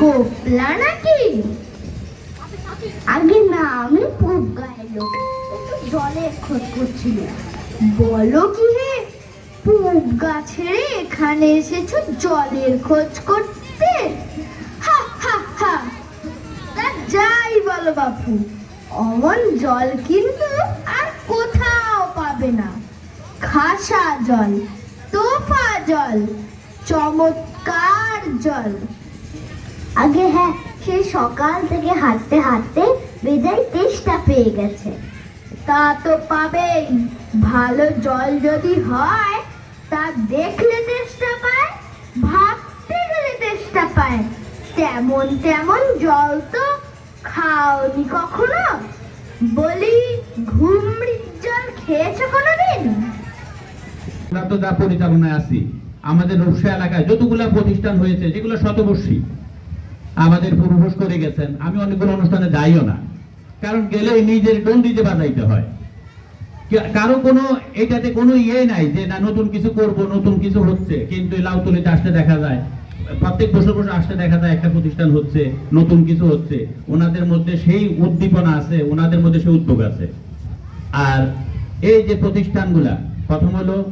গোপলা নাকি? আগে না, আমি খুব গায়ের লোক জলের খোঁজ করছিল। বলো কি হে পুব গাছের এখানে এসেছ জলের খোঁজ করতে? হা হা হা। তা যাই বলো বাপু, অমন জল কিন্তু আর কোথাও পাবে না। খাসা জল, তোফা জল, চমৎকার জল। আগে হ্যাঁ সেই সকাল থেকে হাঁটতে হাঁটতে বেজায় তেষ্টা পেয়ে গেছে। তা তো পাবেই, ভালো জল যদি হয়, তা দেখলে তেষ্টা পায়, ভাবতে গেলে তেষ্টা পায়। তেমন তেমন জল তো খাওনি কখনো? বলি, ঘুমড়ির জল খেয়েছো কোনোদিন? যা পরিচালনায় আছি, আমাদের রূপসা এলাকায় যতগুলা প্রতিষ্ঠান হয়েছে, যেগুলো শতবর্ষী আমাদের পূর্বপুরুষ করে গেছেন। আমি অনেকগুলো অনুষ্ঠানে যাইও না। কারণ গেলে নিজের ডন্ডিতে বাজাইতে হয়। কারও কোনো এটাতে কোনো ইয়ে নাই যে, না, নতুন কিছু করব, নতুন কিছু হচ্ছে। কিন্তু লাউতলিতে আসতে দেখা যায়, প্রত্যেক বছর বছর আসতে দেখা যায়, একটা প্রতিষ্ঠান হচ্ছে, নতুন কিছু হচ্ছে। ওনাদের মধ্যে সেই উদ্দীপনা আছে, ওনাদের মধ্যে সেই উদ্যোগ আছে। আর এই যে প্রতিষ্ঠানগুলা, প্রথম হলো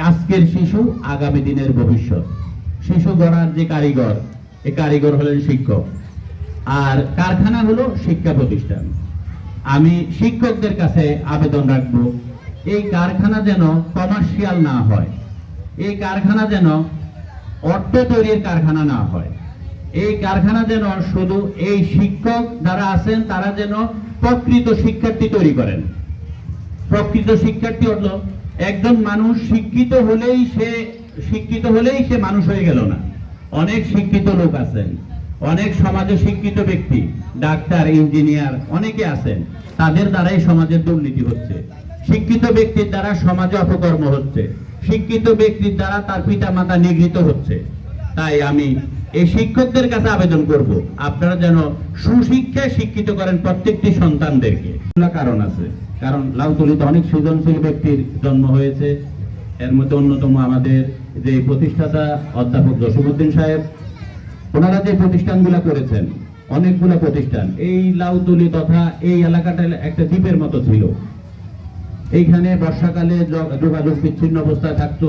আজকের শিশু, আগামী দিনের ভবিষ্যৎ। শিশু গড়ার যে কারিগর কারিগর হলেন শিক্ষক। আর কারখানা হলো শিক্ষা প্রতিষ্ঠান। আমি শিক্ষকদের কাছে আবেদন রাখব, এই কারখানা যেন কমার্শিয়াল না হয়, এই কারখানা যেন অর্থ তৈরির কারখানা না হয়, এই কারখানা যেন শুধু এই শিক্ষক যারা আছেন, তারা যেন প্রকৃত শিক্ষার্থী তৈরি করেন। প্রকৃত শিক্ষার্থী হলো একজন মানুষ শিক্ষিত হলেই সে, শিক্ষিত হলেই সে মানুষ হয়ে গেল না। অনেক শিক্ষিত লোক আছেন, অনেক সমাজে শিক্ষিত ব্যক্তি, ডাক্তার, ইঞ্জিনিয়ার অনেকে আছেন, তাদের দ্বারাই সমাজের দুর্নীতি হচ্ছে। শিক্ষিত ব্যক্তির দ্বারা সমাজে অপকর্ম হচ্ছে, শিক্ষিত ব্যক্তির দ্বারা তার পিতা মাতা নিগৃহীত হচ্ছে। তাই আমি এই শিক্ষকদের কাছে আবেদন করব, আপনারা যেন সুশিক্ষায় শিক্ষিত করেন প্রত্যেকটি সন্তানদেরকে। কারণ আছে? কারণ লাউতলিতে অনেক সৃজনশীল ব্যক্তির জন্ম হয়েছে এর মধ্যে অন্যতম আমাদের যে প্রতিষ্ঠাতা অধ্যাপক জসিমুদ্দিন সাহেব, ওনারা যে প্রতিষ্ঠানগুলো করেছেন, অনেকগুলো প্রতিষ্ঠান, এই লাউতলি তথা এই এলাকাটা একটা দ্বীপের মতো ছিল। এইখানে বর্ষাকালে যোগাযোগ বিচ্ছিন্ন অবস্থায় থাকতো,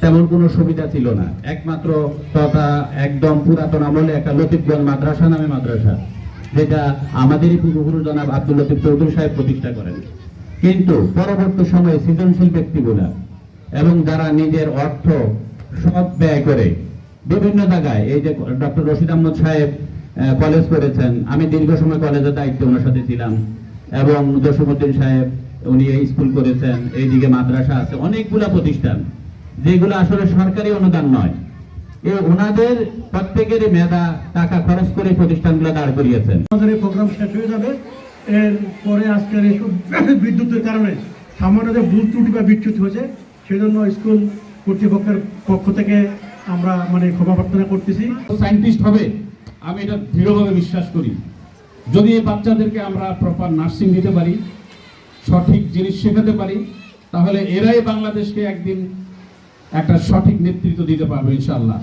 তেমন কোনো সুবিধা ছিল না। একমাত্র তথা একদম পুরাতন আমলে একটা লতিফগঞ্জ মাদ্রাসা নামে মাদ্রাসা, যেটা আমাদেরই পূর্বপুরুষ জনাব আব্দুল লতিফ চৌধুরী সাহেব প্রতিষ্ঠা করেন। কিন্তু পরবর্তী সময়ে সৃজনশীল ব্যক্তিগুলা এবং যারা নিজের অর্থ সব ব্যয় করে, বিভিন্ন জায়গায়, এই যে ডক্টর রশিদ আহমদ সাহেব কলেজ করেছেন, আমি দীর্ঘ সময় কলেজের দায়িত্বে ওনার সাথে ছিলাম, এবং জসিমুদ্দিন সাহেব, উনি এই স্কুল করেছেন, এইদিকে মাদ্রাসা আছে, অনেকগুলা প্রতিষ্ঠান, যেগুলো আসলে সরকারি অনুদান নয়। এ ওনাদের প্রত্যেকের মেধা, টাকা খরচ করে এই প্রতিষ্ঠানগুলো দাঁড় করিয়েছেন। আমাদের এই প্রোগ্রাম শেষ হয়ে যাবে। এর পরে আজকের এইসব বিদ্যুতের কারণে সামান্য যে ভুল ত্রুটি বা বিচ্যুতি হয়েছে সেজন্য স্কুল কর্তৃপক্ষের পক্ষ থেকে আমরা মানে ক্ষমা প্রার্থনা করতেছি। সায়েন্টিস্ট হবে, আমি এটা দৃঢ়ভাবে বিশ্বাস করি। যদি এই বাচ্চাদেরকে আমরা প্রপার নার্সিং দিতে পারি, সঠিক জিনিস শেখাতে পারি, তাহলে এরাই বাংলাদেশকে একদিন একটা সঠিক নেতৃত্ব দিতে পারবে, ইনশাআল্লাহ।